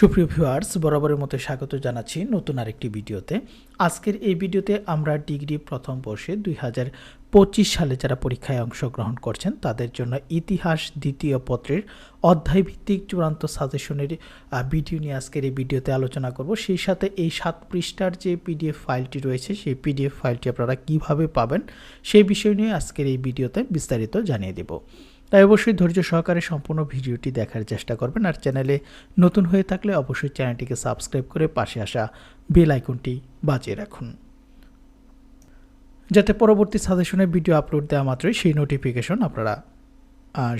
সুপ্রিয় ভিউয়ার্স, বরাবরের মতো স্বাগত জানাচ্ছি নতুন আরেকটি ভিডিওতে। আজকের এই ভিডিওতে আমরা ডিগ্রি প্রথম বর্ষে দুই হাজার পঁচিশ সালে যারা পরীক্ষায় অংশগ্রহণ করছেন, তাদের জন্য ইতিহাস দ্বিতীয় পত্রের অধ্যায়ভিত্তিক চূড়ান্ত সাজেশনের ভিডিও নিয়ে আজকের এই ভিডিওতে আলোচনা করব। সেই সাথে এই সাত পৃষ্ঠার যে পিডিএফ ফাইলটি রয়েছে, সেই পিডিএফ ফাইলটি আপনারা কীভাবে পাবেন, সেই বিষয় নিয়ে আজকের এই ভিডিওতে বিস্তারিত জানিয়ে দেব। তাই অবশ্যই ধৈর্য সহকারে সম্পূর্ণ ভিডিওটি দেখার চেষ্টা করবেন আর চ্যানেলে নতুন হয়ে থাকলে অবশ্যই চ্যানেলটিকে সাবস্ক্রাইব করে পাশে আসা বেল আইকনটি বাজিয়ে রাখুন। যাতে পরবর্তী সাজেশনের ভিডিও আপলোড দেওয়া মাত্রই সেই নোটিফিকেশন আপনারা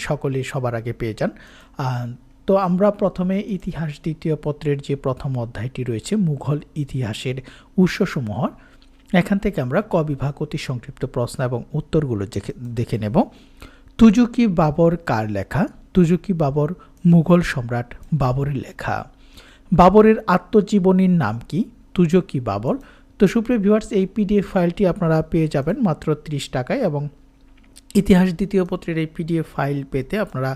সকলে সবার আগে পেয়ে যান। তো আমরা প্রথমে ইতিহাস দ্বিতীয় পত্রের যে প্রথম অধ্যায়টি রয়েছে, মুঘল ইতিহাসের উৎসসমূহ, এখান থেকে আমরা ক বিভাগ অতি সংক্ষিপ্ত প্রশ্ন এবং উত্তরগুলো দেখে নেব। তুজুকি বাবর কার লেখা? তুজুকি বাবর মুঘল সম্রাট বাবরের লেখা। বাবরের আত্মজীবনীর নাম কি? তুজুকি বাবর। তো সুপ্রিয় ভিউয়ার্স এই পিডিএফ ফাইলটি আপনারা পেয়ে যাবেন মাত্র ত্রিশ টাকায় এবং ইতিহাস দ্বিতীয় পত্রের এই পিডিএফ ফাইল পেতে আপনারা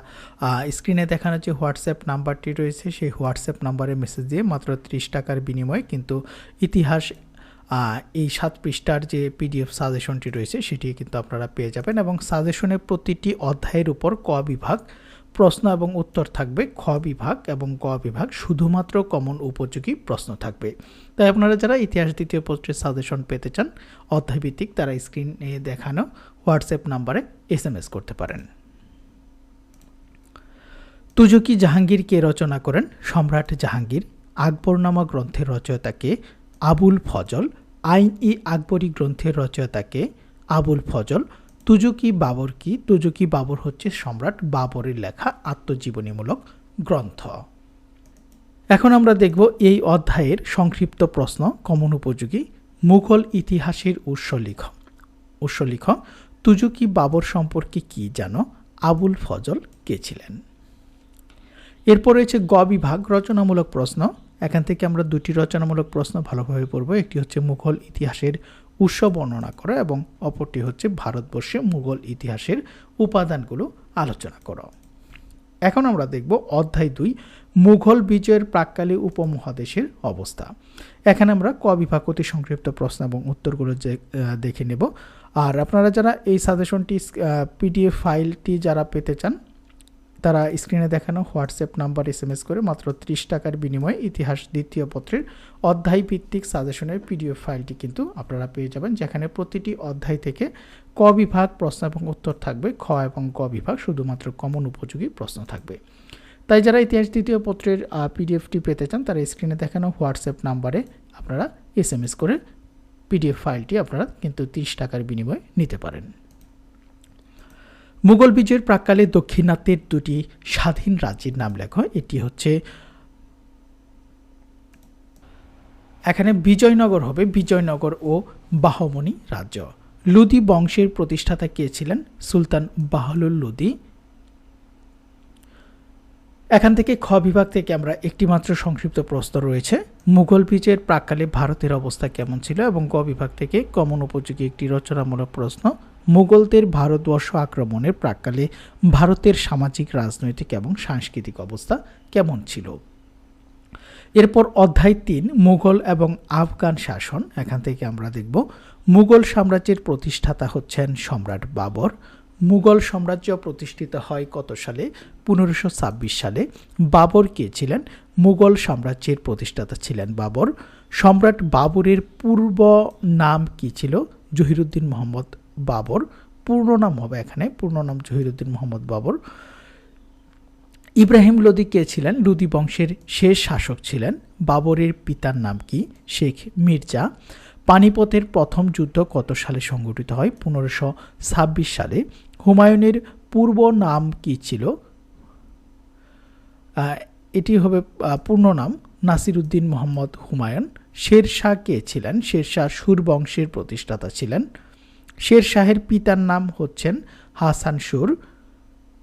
স্ক্রিনে দেখানো যে হোয়াটসঅ্যাপ নাম্বারটি রয়েছে, সেই হোয়াটসঅ্যাপ নাম্বারে মেসেজ দিয়ে মাত্র ত্রিশ টাকার বিনিময়ে কিন্তু ইতিহাস এই সাত পৃষ্ঠার যে পিডিএফ সাজেশনটি রয়েছে সেটি কিন্তু আপনারা পেয়ে যাবেন এবং সাজেশনের প্রতিটি অধ্যায়ের উপর ক বিভাগ, প্রশ্ন এবং উত্তর থাকবে, খ বিভাগ এবং গ বিভাগ শুধুমাত্র কমন উপযোগী প্রশ্ন থাকবে। তাই আপনারা যারা ইতিহাস দ্বিতীয় পত্রের সাজেশন পেতে চান, অধ্যায়ভিত্তিক তারা স্ক্রিনে দেখানো হোয়াটসঅ্যাপ নাম্বারে এস এম এস করতে পারেন। তুজুকি জাহাঙ্গীর কে রচনা করেন সম্রাট জাহাঙ্গীর। আকবরনামা গ্রন্থের রচয়িতাকে আবুল ফজল, আইন ই আকবরী গ্রন্থের রচয়িতাকে আবুল ফজল, তুজুকি বাবর কি? তুজুকি বাবর হচ্ছে সম্রাট বাবরের লেখা আত্মজীবনীমূলক গ্রন্থ। এখন আমরা দেখব এই অধ্যায়ের সংক্ষিপ্ত প্রশ্ন, কমন উপযোগী, মুঘল ইতিহাসের উৎস লিখ উৎস লিখ তুজুকি বাবর সম্পর্কে কি জানো? আবুল ফজল কে ছিলেন? এরপর রয়েছে গ বিভাগ, রচনামূলক প্রশ্ন এখান থেকে আমরা দুটি রচনামূলক প্রশ্ন ভালোভাবে পড়ব। একটি হচ্ছে মুঘল ইতিহাসের উৎস বর্ণনা করা এবং অপরটি হচ্ছে ভারতবর্ষে মুঘল ইতিহাসের উপাদানগুলো আলোচনা করা। এখন আমরা দেখব অধ্যায় দুই, মুঘল বিজয়ের প্রাককালে উপমহাদেশের অবস্থা। এখানে আমরা ক অতি সংক্ষিপ্ত প্রশ্ন এবং উত্তরগুলো দেখে নেব। আর আপনারা যারা এই সাজেশনটি পিডিএফ ফাইলটি যারা পেতে চান তারা স্ক্রিনে দেখানো WhatsApp number S M S করে মাত্র ত্রিশ টাকার বিনিময়ে ইতিহাস দ্বিতীয় পত্রের অধ্যায় ভিত্তিক সাজেশনের পিডিএফ ফাইলটি কিন্তু আপনারা পেয়ে যাবেন, যেখানে প্রতিটি অধ্যায় থেকে ক বিভাগ প্রশ্ন এবং উত্তর থাকবে। খ এবং ক বিভাগ শুধুমাত্র কমন উপযোগী প্রশ্ন থাকবে। তাই যারা ইতিহাস দ্বিতীয় পত্রের পিডিএফটি পেতে চান, তারা স্ক্রিনে দেখানো হোয়াটসঅ্যাপ নাম্বারে আপনারা এস এম এস করে পিডিএফ ফাইলটি আপনারা কিন্তু তিরিশ টাকার বিনিময়ে নিতে পারেন। মুঘল বিজয়ের প্রাককালে দক্ষিণাত্যের দুটি স্বাধীন রাজ্যের নাম লেখো। এটি হচ্ছে এখানে বিজয়নগর হবে। বিজয়নগর ও বাহমনি রাজ্য। লুদি বংশের প্রতিষ্ঠাতা কে ছিলেন? সুলতান বাহলুল লুদি। এখান থেকে খ বিভাগ থেকে আমরা একটি মাত্র সংক্ষিপ্ত প্রশ্ন রয়েছে। মুঘল বিজয়ের প্রাককালে ভারতের অবস্থা কেমন ছিল এবং গ বিভাগ থেকে কমন উপযোগী একটি রচনামূলক প্রশ্ন মুঘলদের ভারতবর্ষ আক্রমণের প্রাককালে ভারতের সামাজিক, রাজনৈতিক এবং সাংস্কৃতিক অবস্থা কেমন ছিল? এরপর অধ্যায় তিন, মুঘল এবং আফগান শাসন। এখান থেকে আমরা দেখব, মুঘল সাম্রাজ্যের প্রতিষ্ঠাতা হচ্ছেন সম্রাট বাবর। মুঘল সাম্রাজ্য প্রতিষ্ঠিত হয় কত সালে? পনেরোশো ছাব্বিশ সালে। বাবর কে ছিলেন? মুঘল সাম্রাজ্যের প্রতিষ্ঠাতা ছিলেন বাবর। সম্রাট বাবরের পূর্ব নাম কি ছিল? জহিরুদ্দিন মোহাম্মদ বাবর, পূর্ণ নাম হবে এখানে, পূর্ণ নাম জহিরুদ্দিন মোহাম্মদ বাবর। ইব্রাহিম লোদি কে ছিলেন? লুদি বংশের শেষ শাসক ছিলেন। বাবরের পিতার নাম কি? শেখ মির্জা। পানিপথের প্রথম যুদ্ধ কত সালে সংঘটিত হয়? পনেরোশো ছাব্বিশ সালে। হুমায়ুনের পূর্ব নাম কি ছিল? এটি হবে পূর্ণ নাম নাসিরুদ্দিন মোহাম্মদ হুমায়ুন। শেরশাহ কে ছিলেন? শেরশাহ সুর বংশের প্রতিষ্ঠাতা ছিলেন। শেরশাহের পিতার নাম হচ্ছেন হাসান সুর।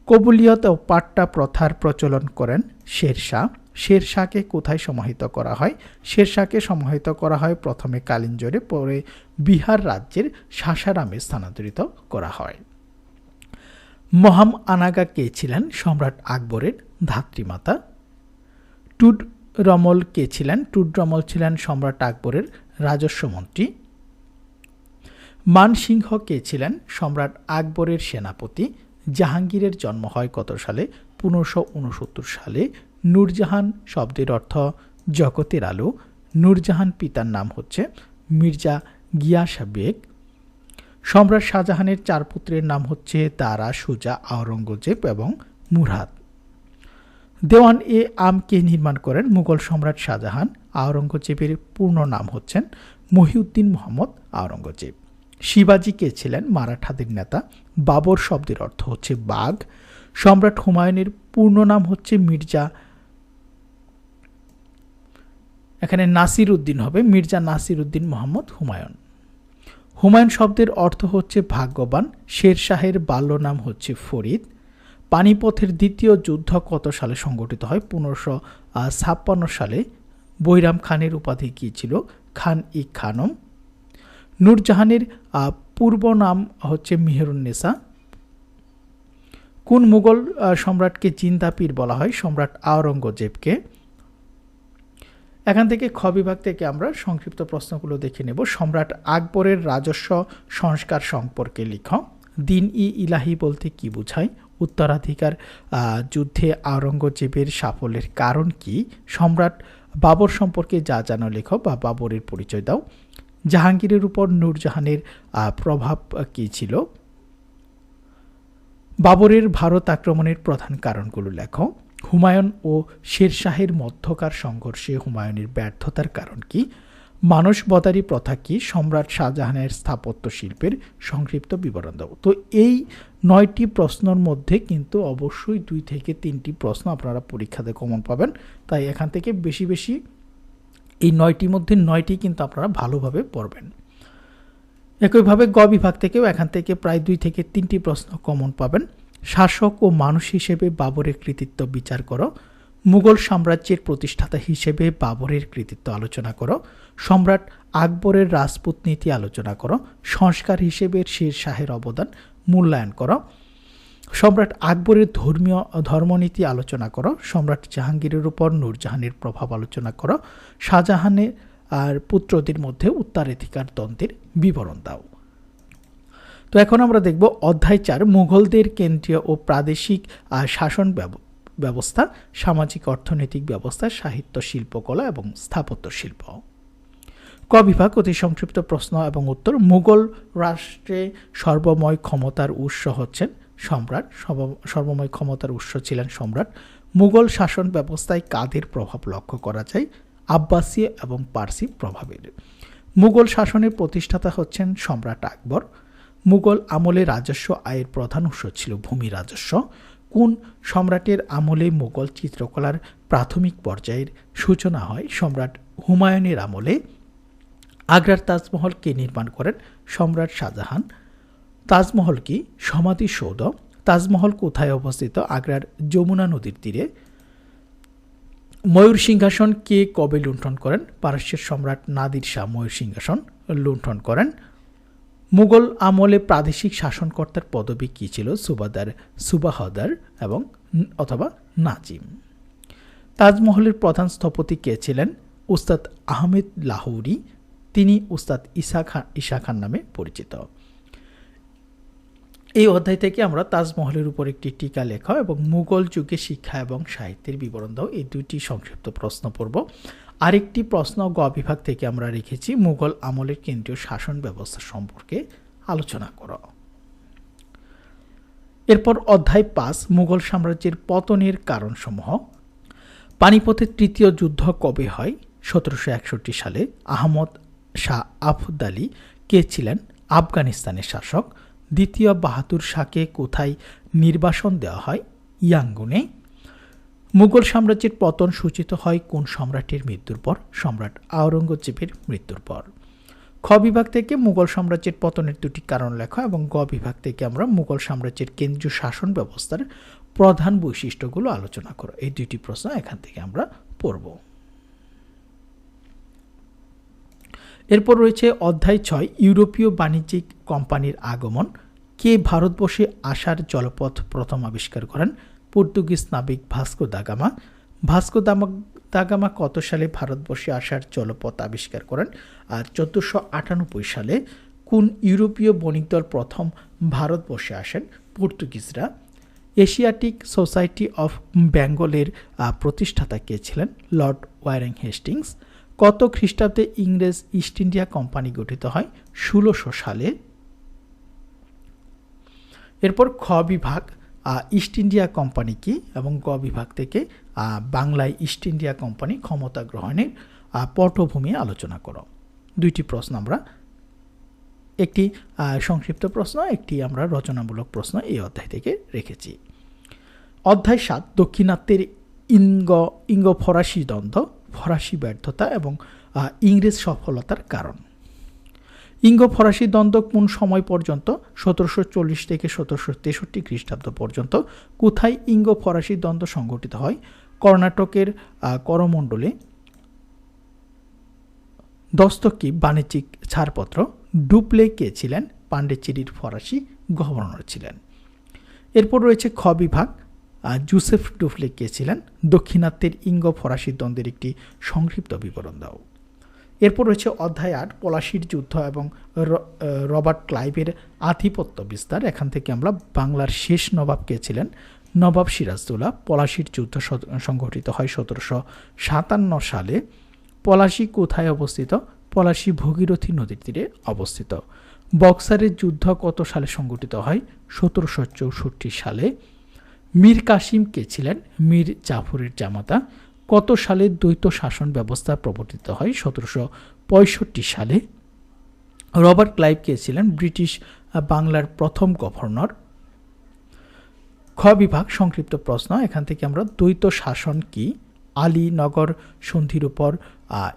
কবুলিয়ত ও পাট্টা প্রথার প্রচলন করেন শের শাহ শের শাহকে কোথায় সমাহিত করা হয়? শেরশাহকে সমাহিত করা হয় প্রথমে কালিঞ্জরে, পরে বিহার রাজ্যের সাসারামে স্থানান্তরিত করা হয়। মহাম আনাগা কে ছিলেন? সম্রাট আকবরের ধাত্রীমাতা। টুড রমল কে ছিলেন? টুড রমল ছিলেন সম্রাট আকবরের রাজস্ব মন্ত্রী। মানসিংহ কে ছিলেন? সম্রাট আকবরের সেনাপতি। জাহাঙ্গীরের জন্ম হয় কত সালে? পনেরোশো সালে। নূরজাহান শব্দের অর্থ জগতের আলো। নূরজাহান পিতার নাম হচ্ছে মির্জা গিয়াসা বেগ সম্রাট শাহজাহানের চার পুত্রের নাম হচ্ছে তারা, সুজা, আওরঙ্গজেব এবং মুরাদ। দেওয়ান এ আমকে নির্মাণ করেন? মুঘল সম্রাট শাহজাহান। আওরঙ্গজেবের পূর্ণ নাম হচ্ছেন মহিউদ্দিন মোহাম্মদ আওরঙ্গজেব। শিবাজি কে ছিলেন মারাঠাদের নেতা। বাবর শব্দের অর্থ হচ্ছে বাঘ। সম্রাট হুমায়ুনের পূর্ণ নাম হচ্ছে মির্জা এখানে নাসির উদ্দিন হবে, মির্জা নাসির উদ্দিন মোহাম্মদ হুমায়ুন। হুমায়ুন শব্দের অর্থ হচ্ছে ভাগ্যবান শের শাহের বাল্য নাম হচ্ছে ফরিদ। পানিপথের দ্বিতীয় যুদ্ধ কত সালে সংগঠিত হয়? পনেরোশো ছাপ্পান্ন সালে বৈরাম খানের উপাধি কী ছিল? খান ই খানম। নূরজাহানের পূর্ব নাম হচ্ছে মেহরুন্নেসা। কোন মুঘল সম্রাটকে জিন্দাপীর বলা হয়? সম্রাট আওরঙ্গজেবকে। এখান থেকে খ বিভাগ থেকে আমরা সংক্ষিপ্ত প্রশ্নগুলো দেখে নেব। সম্রাট আকবরের রাজস্ব সংস্কার সম্পর্কে লিখ। দিন ই ইলাহি বলতে কি বোঝায়? উত্তরাধিকার যুদ্ধে আওরঙ্গজেবের সাফল্যের কারণ কি? সম্রাট বাবর সম্পর্কে যা জানো লেখ বা বাবরের পরিচয় দাও। জাহাঙ্গীরের উপর নূরজাহানের প্রভাব কী ছিল? বাবরের ভারত আক্রমণের প্রধান কারণগুলো লেখো। হুমায়ুন ও শেরশাহের মধ্যকার সংঘর্ষে হুমায়ুনের ব্যর্থতার কারণ কি? মানসবদারি প্রথা কি? সম্রাট শাহজাহানের স্থাপত্য শিল্পের সংক্ষিপ্ত বিবরণ দেব তো এই নয়টি প্রশ্নর মধ্যে কিন্তু অবশ্যই দুই থেকে তিনটি প্রশ্ন আপনারা পরীক্ষাতে কমন পাবেন। তাই এখান থেকে বেশি বেশি এই নয়টির মধ্যে নয়টি কিন্তু আপনারা ভালোভাবে পড়বেন। একইভাবে গ বিভাগ থেকেও এখান থেকে প্রায় দুই থেকে তিনটি প্রশ্ন কমন পাবেন। শাসক ও মানুষ হিসেবে বাবরের কৃতিত্ব বিচার করো। মুঘল সাম্রাজ্যের প্রতিষ্ঠাতা হিসেবে বাবরের কৃতিত্ব আলোচনা করো। সম্রাট আকবরের রাজপুত নীতি আলোচনা করো। সংস্কার হিসেবে শের শাহের অবদান মূল্যায়ন করো। সম্রাট আকবরের ধর্মীয়, ধর্মনীতি আলোচনা করো, সম্রাট জাহাঙ্গীরের উপর নূরজাহানের প্রভাব আলোচনা করো, শাহজাহানের আর পুত্রদের মধ্যে উত্তরাধিকার দ্বন্দ্বের বিবরণ দাও। তো এখন আমরা দেখব অধ্যায় চার, মুঘলদের কেন্দ্রীয় ও প্রাদেশিক শাসন ব্যবস্থা, সামাজিক অর্থনৈতিক ব্যবস্থা, সাহিত্য শিল্পকলা এবং স্থাপত্য শিল্প। ক বিভাগ, অতি সংক্ষিপ্ত প্রশ্ন এবং উত্তর। মুঘল রাষ্ট্রে সর্বময় ক্ষমতার উৎস হচ্ছেন সম্রাট সর্বময় ক্ষমতার উৎস ছিলেন সম্রাট। মুঘল শাসন ব্যবস্থায় কাদের প্রভাব লক্ষ্য করা যায়? আব্বাসীয় এবং পার্সি প্রভাবের। মুঘল শাসনের প্রতিষ্ঠাতা হচ্ছেন সম্রাট আকবর। মুঘল আমলে রাজস্ব আয়ের প্রধান উৎস ছিল ভূমি রাজস্ব। কোন সম্রাটের আমলে মুঘল চিত্রকলার প্রাথমিক পর্যায়ের সূচনা হয়? সম্রাট হুমায়ুনের আমলে আগ্রার তাজমহল কে নির্মাণ করেন? সম্রাট শাহজাহান। তাজমহল কি? সমাধিসৌধ তাজমহল কোথায় অবস্থিত? আগ্রার যমুনা নদীর তীরে। ময়ূর সিংহাসন কে কবে লুণ্ঠন করেন? পারস্যের সম্রাট নাদির শাহ ময়ূর সিংহাসন লুণ্ঠন করেন। মুঘল আমলে প্রাদেশিক শাসনকর্তার পদবি কী ছিল? সুবাদার, সুবাহদার এবং অথবা নাজিম। তাজমহলের প্রধান স্থপতি কে ছিলেন? উস্তাদ আহমেদ লাহৌরি। তিনি উস্তাদ ইসা খান ইশা খান নামে পরিচিত। এই অধ্যায় থেকে আমরা তাজমহলের উপর একটি টিকা লেখা এবং মুঘল যুগে শিক্ষা এবং সাহিত্যের বিবরণ দাও। এই দুইটি সংক্ষিপ্ত প্রশ্ন পড়ব। আরেকটি প্রশ্ন গ বিভাগ থেকে আমরা রেখেছি। মুঘল আমলের কেন্দ্রীয় শাসন ব্যবস্থা সম্পর্কে আলোচনা করো। এরপর অধ্যায় পাঁচ, মুঘল সাম্রাজ্যের পতনের কারণসমূহ। পানিপথের তৃতীয় যুদ্ধ কবে হয়? সতেরোশো একষট্টি সালে আহমদ শাহ আফদালি কে ছিলেন? আফগানিস্তানের শাসক। দ্বিতীয় বাহাদুর শাহকে কোথায় নির্বাসন দেওয়া হয়? ইয়াঙ্গুনে। মুঘল সাম্রাজ্যের পতন সূচিত হয় কোন সম্রাটের মৃত্যুর পর? সম্রাট আওরঙ্গজেবের মৃত্যুর পর। খ বিভাগ থেকে মুঘল সাম্রাজ্যের পতনের দুটি কারণ লেখা এবং গ বিভাগ থেকে আমরা মুঘল সাম্রাজ্যের কেন্দ্রীয় শাসন ব্যবস্থার প্রধান বৈশিষ্ট্যগুলো আলোচনা করো। এই দুটি প্রশ্ন এখান থেকে আমরা পড়ব। এরপর রয়েছে অধ্যায় ছয়, ইউরোপীয় বাণিজ্যিক কোম্পানির আগমন। কে ভারতবর্ষে আসার জলপথ প্রথম আবিষ্কার করেন? পর্তুগিজ নাবিক ভাস্কো দাগামা ভাস্কো দামা দাগামা কত সালে ভারতবর্ষে আসার জলপথ আবিষ্কার করেন? আর চোদ্দোশো আটানব্বই সালে কোন ইউরোপীয় বণিক দল প্রথম ভারতবর্ষে আসেন? পর্তুগিজরা। এশিয়াটিক সোসাইটি অফ বেঙ্গলের প্রতিষ্ঠাতা কে ছিলেন? Lord Warren Hastings. কত খ্রিস্টাব্দে ইংরেজ ইস্ট ইন্ডিয়া কোম্পানি গঠিত হয়? ষোলোশো সালে। এরপর খ বিভাগ ইস্ট ইন্ডিয়া কোম্পানি কি এবং গ বিভাগ থেকে বাংলায় ইস্ট ইন্ডিয়া কোম্পানি ক্ষমতা গ্রহণের পটভূমি আলোচনা করো। দুইটি প্রশ্ন আমরা, একটি সংক্ষিপ্ত প্রশ্ন, একটি আমরা রচনামূলক প্রশ্ন এই অধ্যায় থেকে রেখেছি। অধ্যায় সাত, দক্ষিণাত্যের ইঙ্গ ইঙ্গ ফরাসি দ্বন্দ্ব। ফরাসি ব্যর্থতা এবং ইংরেজ সফলতার কারণ। ইঙ্গ ফরাসি দ্বন্দ্ব কোন সময় পর্যন্ত? সতেরোশো চল্লিশ থেকে সতেরোশো তেষট্টি খ্রিস্টাব্দ পর্যন্ত। কোথায় ইঙ্গ ফরাসি দ্বন্দ্ব সংঘটিত হয়? কর্ণাটকের করমণ্ডলে। দস্তকি বাণিজ্যিক ছাড়পত্র। ডুপ্লে কে ছিলেন? পান্ডেচেরির ফরাসি গভর্নর ছিলেন। এরপর রয়েছে খ বিভাগ। জুসেফ ডুফলে কে ছিলেন দক্ষিণাত্যের ইঙ্গ ফরাসি দ্বন্দ্বের একটি সংক্ষিপ্ত বিবরণ দাও। এরপর রয়েছে অধ্যায় আট, পলাশির যুদ্ধ এবং রবার্ট ক্লাইভের আধিপত্য বিস্তার। এখান থেকে আমরা বাংলার শেষ নবাব কে ছিলেন? নবাব সিরাজদৌল্লা পলাশির যুদ্ধ সংঘটিত হয় সতেরোশো সাতান্ন সালে। পলাশি কোথায় অবস্থিত? পলাশি ভগীরথী নদীর তীরে অবস্থিত। বক্সারের যুদ্ধ কত সালে সংঘটিত হয়? সতেরোশো চৌষট্টি সালে। মীর কাসিম কে ছিলেন? মীর জাফরের জামাতা। কত সালে দ্বৈত শাসন ব্যবস্থা প্রবর্তিত হয়? সতেরোশো পঁয়ষট্টি সালে। রবার্ট ক্লাইভ কে ছিলেন? ব্রিটিশ বাংলার প্রথম গভর্নর। খ বিভাগ, সংক্ষিপ্ত প্রশ্ন। এখান থেকে আমরা দ্বৈত শাসন কি? আলীনগর সন্ধির উপর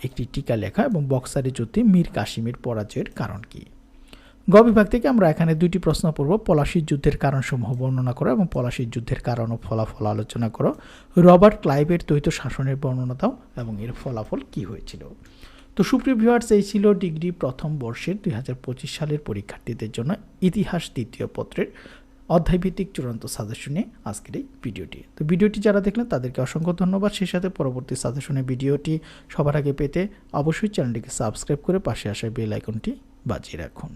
একটি টিকা লেখা এবং বক্সারের যুদ্ধে মীর কাসিমের পরাজয়ের কারণ কি? গ বিভাগ থেকে আমরা এখানে দুইটি প্রশ্ন পড়ব। পলাশির যুদ্ধের কারণসমূহ বর্ণনা করো এবং পলাশির যুদ্ধের কারণ ও ফলাফল আলোচনা করো। রবার্ট ক্লাইভের দ্বৈত শাসনের বর্ণনা দাও এবং এর ফলাফল কি হয়েছিল? তো সুপ্রিয় ভিউয়ার্স, এই ছিল ডিগ্রি প্রথম বর্ষের দুই হাজার পঁচিশ সালের পরীক্ষার্থীদের জন্য ইতিহাস দ্বিতীয় পত্রের অধ্যায়ভিত্তিক চূড়ান্ত সাজেশনে আজকের এই ভিডিওটি। তো ভিডিওটি যারা দেখলেন, তাদেরকে অসংখ্য ধন্যবাদ। সেই সাথে পরবর্তী সাজেশনে ভিডিওটি সবার আগে পেতে অবশ্যই চ্যানেলটিকে সাবস্ক্রাইব করে পাশে আসা বেল আইকনটি বাজিয়ে রাখুন।